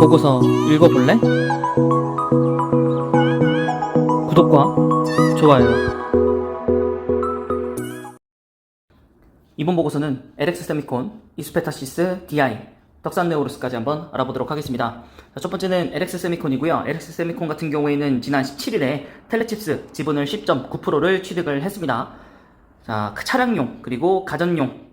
보고서 읽어볼래? 구독과 좋아요. 이번 보고서는 LX 세미콘, 이스페타시스, DI, 덕산네오루스까지 한번 알아보도록 하겠습니다. 자, 첫 번째는 LX 세미콘이고요. LX 세미콘 같은 경우에는 지난 17일에 텔레칩스 지분을 10.9%를 취득을 했습니다. 자, 그 차량용 그리고 가전용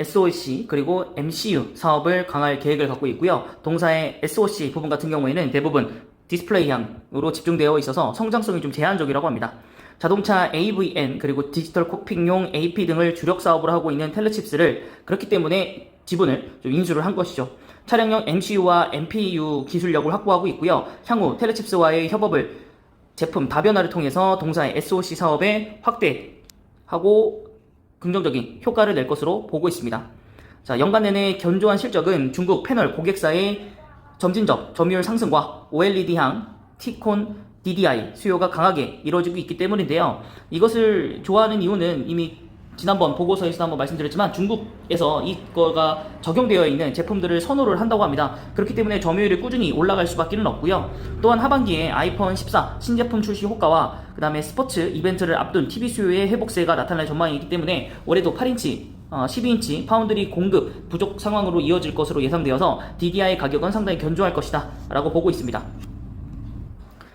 SOC 그리고 MCU 사업을 강할 계획을 갖고 있고요. 동사의 SOC 부분 같은 경우에는 대부분 디스플레이향으로 집중되어 있어서 성장성이 좀 제한적이라고 합니다. 자동차 AVN 그리고 디지털 코픽용 AP 등을 주력 사업으로 하고 있는 텔레칩스를 그렇기 때문에 지분을 좀 인수를 한 것이죠. 차량용 MCU와 MPU 기술력을 확보하고 있고요. 향후 텔레칩스와의 협업을 제품 다변화를 통해서 동사의 SOC 사업에 확대하고 긍정적인 효과를 낼 것으로 보고 있습니다. 자, 연간 내내 견조한 실적은 중국 패널 고객사의 점진적 점유율 상승과 OLED향 T콘 DDI 수요가 강하게 이루어지고 있기 때문인데요. 이것을 좋아하는 이유는 이미 지난번 보고서에서 한번 말씀드렸지만 중국에서 이거가 적용되어 있는 제품들을 선호를 한다고 합니다. 그렇기 때문에 점유율이 꾸준히 올라갈 수밖에 없고요. 또한 하반기에 아이폰 14 신제품 출시 효과와 그 다음에 스포츠 이벤트를 앞둔 TV 수요의 회복세가 나타날 전망이기 때문에 올해도 8인치 12인치 파운드리 공급 부족 상황으로 이어질 것으로 예상되어서 DDI 가격은 상당히 견조할 것이다 라고 보고 있습니다.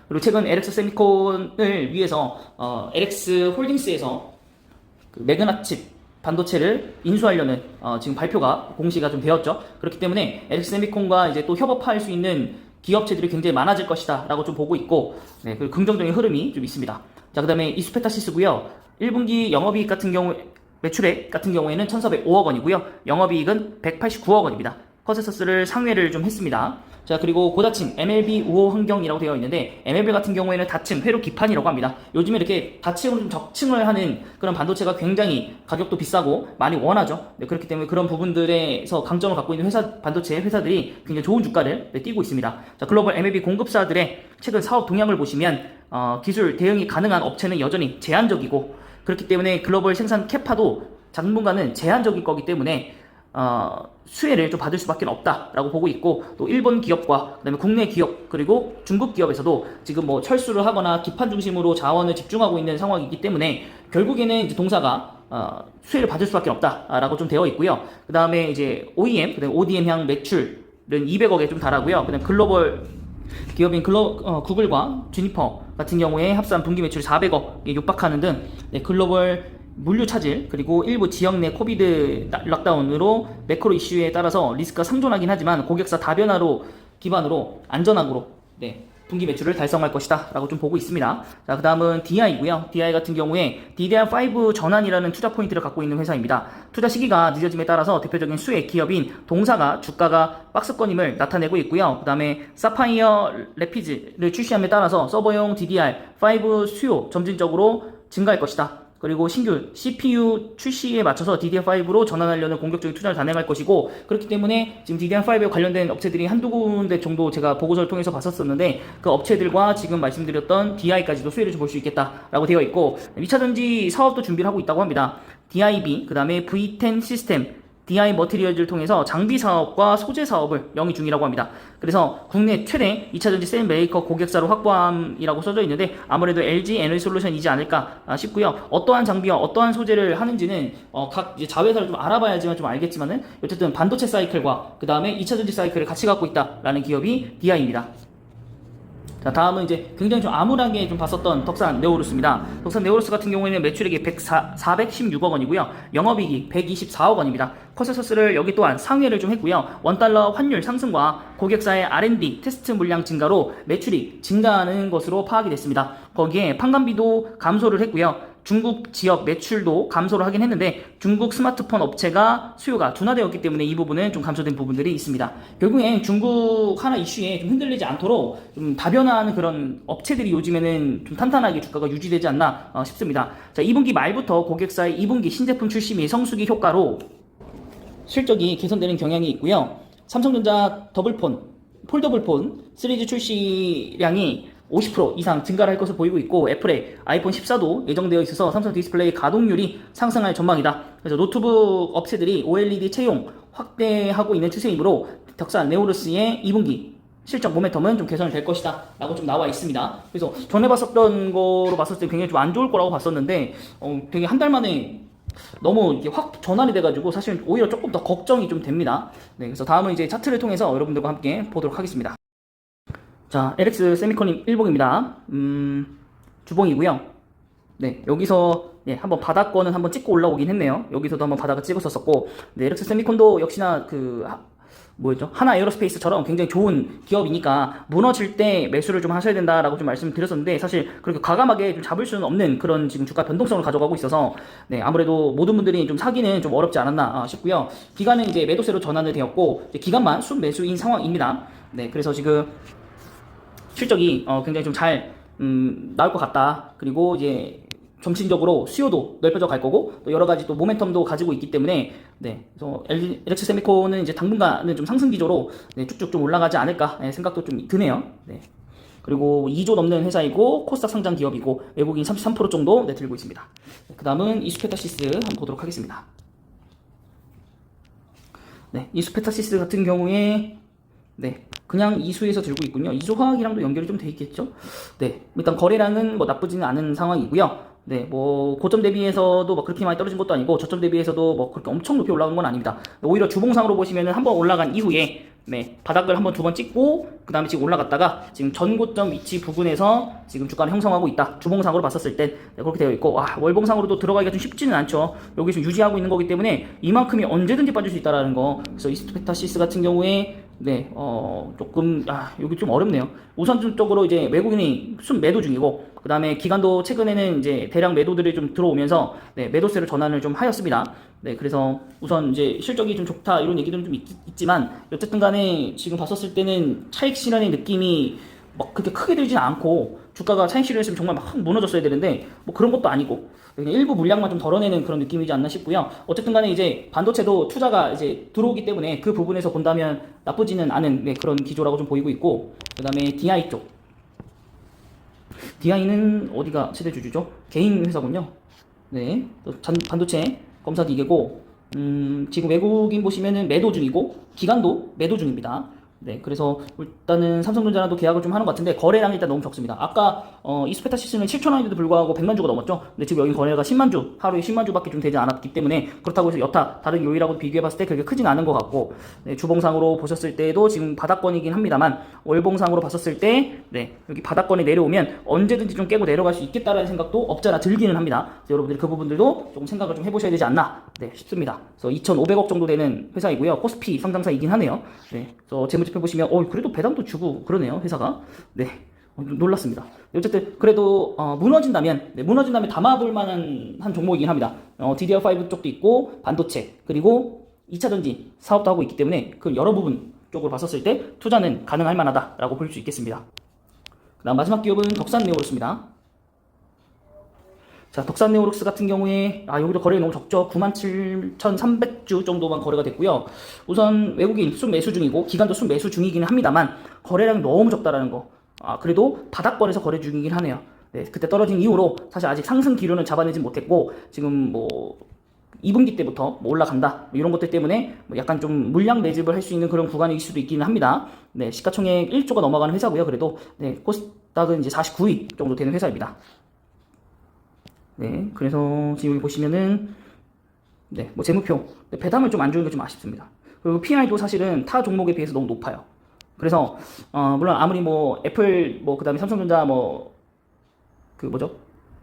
그리고 최근 LX 세미콘을 위해서 어, LX 홀딩스에서 그 매그나칩 반도체를 인수하려는 어, 지금 발표가 공시가 좀 되었죠. 그렇기 때문에 LX 세미콘과 이제 또 협업할 수 있는 기업체들이 굉장히 많아질 것이다라고 좀 보고 있고 네, 그 긍정적인 흐름이 좀 있습니다. 자, 그다음에 이스페타시스고요. 1분기 영업이익 같은 경우 매출액 같은 경우에는 1,405억 원이고요. 영업이익은 189억 원입니다. 컨센서스를 상회를 좀 했습니다. 자, 그리고 고다층 MLB 우호 환경이라고 되어 있는데 MLB 같은 경우에는 다층 회로 기판이라고 합니다. 요즘에 이렇게 좀 적층을 하는 그런 반도체가 굉장히 가격도 비싸고 많이 원하죠. 네, 그렇기 때문에 그런 부분들에서 강점을 갖고 있는 회사 반도체 회사들이 굉장히 좋은 주가를 네, 띄고 있습니다. 자, 글로벌 MLB 공급사들의 최근 사업 동향을 보시면 어, 기술 대응이 가능한 업체는 여전히 제한적이고 그렇기 때문에 글로벌 생산 캐파도 당분간은 제한적일 거기 때문에 어, 수혜를 좀 받을 수밖에 없다라고 보고 있고 또 일본 기업과 그다음에 국내 기업 그리고 중국 기업에서도 지금 뭐 철수를 하거나 기판 중심으로 자원을 집중하고 있는 상황이기 때문에 결국에는 이제 동사가 어, 수혜를 받을 수밖에 없다라고 좀 되어 있고요. 그 다음에 이제 OEM 그다음에 ODM향 매출은 200억에 좀 달하고요. 그다음 글로벌 기업인 글로, 어, 구글과 주니퍼 같은 경우에 합산 분기 매출 400억에 육박하는 등 네, 글로벌 물류 차질 그리고 일부 지역 내 코비드 나- 락다운으로 매크로 이슈에 따라서 리스크가 상존하긴 하지만 고객사 다변화로 기반으로 안전하고 네, 분기 매출을 달성할 것이다 라고 좀 보고 있습니다. 자, 그 다음은 DI고요. DI 같은 경우에 DDR5 전환이라는 투자 포인트를 갖고 있는 회사입니다. 투자 시기가 늦어짐에 따라서 대표적인 수혜 기업인 동사가 주가가 박스권임을 나타내고 있고요. 그 다음에 사파이어 레피즈를 출시함에 따라서 서버용 DDR5 수요 점진적으로 증가할 것이다 그리고 신규 CPU 출시에 맞춰서 DDR5로 전환하려는 공격적인 투자를 단행할 것이고 그렇기 때문에 지금 DDR5에 관련된 업체들이 한두 군데 정도 제가 보고서를 통해서 봤었었는데 그 업체들과 지금 말씀드렸던 DI까지도 수혜를 좀 볼 수 있겠다라고 되어 있고 2차 전지 사업도 준비를 하고 있다고 합니다. DIB 그 다음에 V10 시스템 DI 머티리얼즈를 통해서 장비 사업과 소재 사업을 영위 중이라고 합니다. 그래서 국내 최대 2차전지 셀 메이커 고객사로 확보함이라고 써져 있는데 아무래도 LG 에너지 솔루션이지 않을까 아, 싶고요. 어떠한 장비와 어떠한 소재를 하는지는 어, 각 자회사를 좀 알아봐야지만 좀 알겠지만은 어쨌든 반도체 사이클과 그 다음에 2차전지 사이클을 같이 갖고 있다라는 기업이 DI입니다. 자, 다음은 이제 굉장히 좀 암울하게 좀 봤었던 덕산 네오루스입니다. 덕산 네오루스 같은 경우에는 매출액이 104, 416억 원이고요. 영업이익이 124억 원입니다. 컨센서스를 여기 또한 상회를 좀 했고요. 원달러 환율 상승과 고객사의 R&D 테스트 물량 증가로 매출이 증가하는 것으로 파악이 됐습니다. 거기에 판관비도 감소를 했고요. 중국 지역 매출도 감소를 하긴 했는데 중국 스마트폰 업체가 수요가 둔화되었기 때문에 이 부분은 좀 감소된 부분들이 있습니다. 결국엔 중국 하나 이슈에 좀 흔들리지 않도록 좀 다변화하는 그런 업체들이 요즘에는 좀 탄탄하게 주가가 유지되지 않나 어, 싶습니다. 자, 2분기 말부터 고객사의 2분기 신제품 출시 및 성수기 효과로 실적이 개선되는 경향이 있고요. 삼성전자 더블폰, 폴더블폰 시리즈 출시량이 50% 이상 증가를 할 것으로 보이고 있고 애플의 아이폰 14도 예정되어 있어서 삼성 디스플레이 가동률이 상승할 전망이다. 그래서 노트북 업체들이 OLED 채용 확대하고 있는 추세이므로 덕산 네오루스의 2분기 실적 모멘텀은 좀 개선이 될 것이다. 라고 좀 나와 있습니다. 그래서 전에 봤었던 거로 봤을 때 굉장히 좀 안 좋을 거라고 봤었는데 어, 되게 한 달 만에 너무 이게 확 전환이 돼가지고 사실 오히려 조금 더 걱정이 좀 됩니다. 네 그래서 다음은 이제 차트를 통해서 여러분들과 함께 보도록 하겠습니다 자 LX 세미콘 일봉입니다 음 주봉이고요 네 여기서 예, 한번 바닥권은 한번 찍고 올라오긴 했네요 여기서도 한번 바닥을 찍었었고 네, LX 세미콘도 역시나 그 하- 뭐였죠? 하나 에어로스페이스처럼 굉장히 좋은 기업이니까 무너질 때 매수를 좀 하셔야 된다라고 좀 말씀드렸었는데 사실 그렇게 과감하게 좀 잡을 수는 없는 그런 지금 주가 변동성을 가져가고 있어서 네 아무래도 모든 분들이 좀 사기는 좀 어렵지 않았나 아, 싶고요. 기간은 이제 매도세로 전환을 되었고 이제 기간만 순매수인 상황입니다. 네 그래서 지금 실적이 어, 굉장히 좀잘 음, 나올 것 같다. 그리고 이제 점진적으로 수요도 넓혀져 갈 거고 또 여러 가지 또 모멘텀도 가지고 있기 때문에 네 그래서 LG LX 세미콘은 이제 당분간은 좀 상승 기조로 네, 쭉쭉 좀 올라가지 않을까 네, 생각도 좀 드네요. 네. 그리고 2조 넘는 회사이고 코스닥 상장 기업이고 외국인 33% 정도 네, 들고 있습니다. 그 다음은 이스페타시스 한번 보도록 하겠습니다. 네, 이스페타시스 같은 경우에 네, 그냥 이수에서 들고 있군요. 이수화학이랑도 연결이 좀 돼 있겠죠. 네, 일단 거래량은 뭐 나쁘지는 않은 상황이고요. 네, 뭐 고점 대비해서도 뭐 그렇게 많이 떨어진 것도 아니고 저점 대비해서도 뭐 그렇게 엄청 높이 올라간 건 아닙니다. 오히려 주봉상으로 보시면은 한번 올라간 이후에 네, 바닥을 한번 두 번 찍고 그 다음에 지금 올라갔다가 지금 전고점 위치 부근에서 지금 주가를 형성하고 있다. 주봉상으로 봤었을 때 네, 그렇게 되어 있고 와 월봉상으로 도 들어가기가 좀 쉽지는 않죠. 여기 좀 유지하고 있는 거기 때문에 이만큼이 언제든지 빠질 수 있다라는 거. 그래서 이스페타시스 같은 경우에 네, 어, 조금, 아, 여기 좀 어렵네요. 우선적으로 이제 외국인이 순 매도 중이고, 그 다음에 기간도 최근에는 이제 대량 매도들이 좀 들어오면서, 네, 매도세로 전환을 좀 하였습니다. 네, 그래서 우선 이제 실적이 좀 좋다, 이런 얘기들은 좀 있, 지만 어쨌든 간에 지금 봤었을 때는 차익 실현의 느낌이 막 그렇게 크게 들지는 않고, 주가가 차익 실현 했으면 정말 막 무너졌어야 되는데, 뭐 그런 것도 아니고, 그냥 일부 물량만 좀 덜어내는 그런 느낌이지 않나 싶고요. 어쨌든 간에 이제 반도체도 투자가 이제 들어오기 때문에 그 부분에서 본다면 나쁘지는 않은 네, 그런 기조라고 좀 보이고 있고, 그 다음에 DI 쪽. DI는 어디가 최대 주주죠? 개인 회사군요. 네. 반도체 검사도 이게고, 음, 지금 외국인 보시면은 매도 중이고, 기간도 매도 중입니다. 네, 그래서 일단은 삼성전자랑도 계약을 좀 하는 것 같은데 거래량이 일단 너무 적습니다. 아까 어, 이스페타 시스는 7천 원인데도 불구하고 100만 주가 넘었죠. 근데 지금 여기 거래가 10만 주, 하루에 10만 주밖에 좀 되지 않았기 때문에 그렇다고 해서 여타 다른 요일하고 비교해봤을 때 그렇게 크진 않은 것 같고 네, 주봉상으로 보셨을 때도 지금 바닥권이긴 합니다만 월봉상으로 봤었을 때 네, 여기 바닥권에 내려오면 언제든지 좀 깨고 내려갈 수 있겠다라는 생각도 없잖아 들기는 합니다. 여러분들이 그 부분들도 조금 생각을 좀 해보셔야 되지 않나 네, 싶습니다. 그래서 2,500억 정도 되는 회사이고요. 코스피 상장사이긴 하네요. 네, 그래서 재무 제표 보시면 어 그래도 배당도 주고 그러네요 회사가 네 어, 놀랐습니다. 어쨌든 그래도 어, 무너진다면 네, 무너진다면 담아볼 만한 한 종목이긴 합니다. 어, DDR5 쪽도 있고 반도체 그리고 2차 전지 사업도 하고 있기 때문에 그 여러 부분 쪽으로 봤었을 때 투자는 가능할 만하다라고 볼 수 있겠습니다. 그다음 마지막 기업은 덕산네오로스입니다. 자, 덕산네오록스 같은 경우에 아 여기도 거래가 너무 적죠. 97,300주 정도만 거래가 됐고요. 우선 외국인 순 매수 중이고 기간도 순 매수 중이기는 합니다만 거래량이 너무 적다라는 거. 아 그래도 바닥권에서 거래 중이긴 하네요. 네, 그때 떨어진 이후로 사실 아직 상승 기류는 잡아내지 못했고 지금 뭐 2분기 때부터 뭐 올라간다 뭐 이런 것들 때문에 뭐 약간 좀 물량 매집을 할 수 있는 그런 구간일 수도 있기는 합니다. 네, 시가총액 1조가 넘어가는 회사고요. 그래도 네, 코스닥은 이제 49위 정도 되는 회사입니다. 네, 그래서 지금 여기 보시면은 네, 뭐 재무표 네, 배당을 좀 안 주는 게 좀 아쉽습니다. 그리고 P/I도 사실은 타 종목에 비해서 너무 높아요. 그래서 어, 물론 아무리 뭐 애플 뭐 그다음에 삼성전자 뭐 그 뭐죠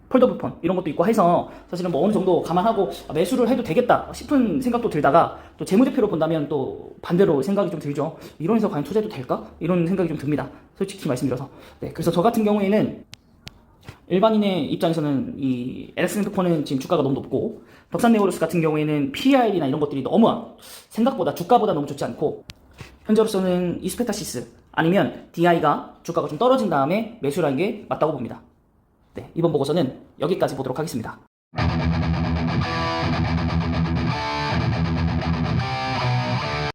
폴더블폰 이런 것도 있고 해서 사실은 뭐 어느 정도 감안하고 아, 매수를 해도 되겠다 싶은 생각도 들다가 또 재무제표로 본다면 또 반대로 생각이 좀 들죠. 회사 과연 투자해도 될까? 이런 생각이 좀 듭니다. 솔직히 말씀드려서. 네, 그래서 저 같은 경우에는 일반인의 입장에서는 이 LX핸드폰은 지금 주가가 너무 높고 덕산 네오로스 같은 경우에는 PER이나 이런 것들이 너무 생각보다 주가보다 너무 좋지 않고 현재로서는 이스페타시스 아니면 DI가 주가가 좀 떨어진 다음에 매수라는 게 맞다고 봅니다. 네, 이번 보고서는 여기까지 보도록 하겠습니다.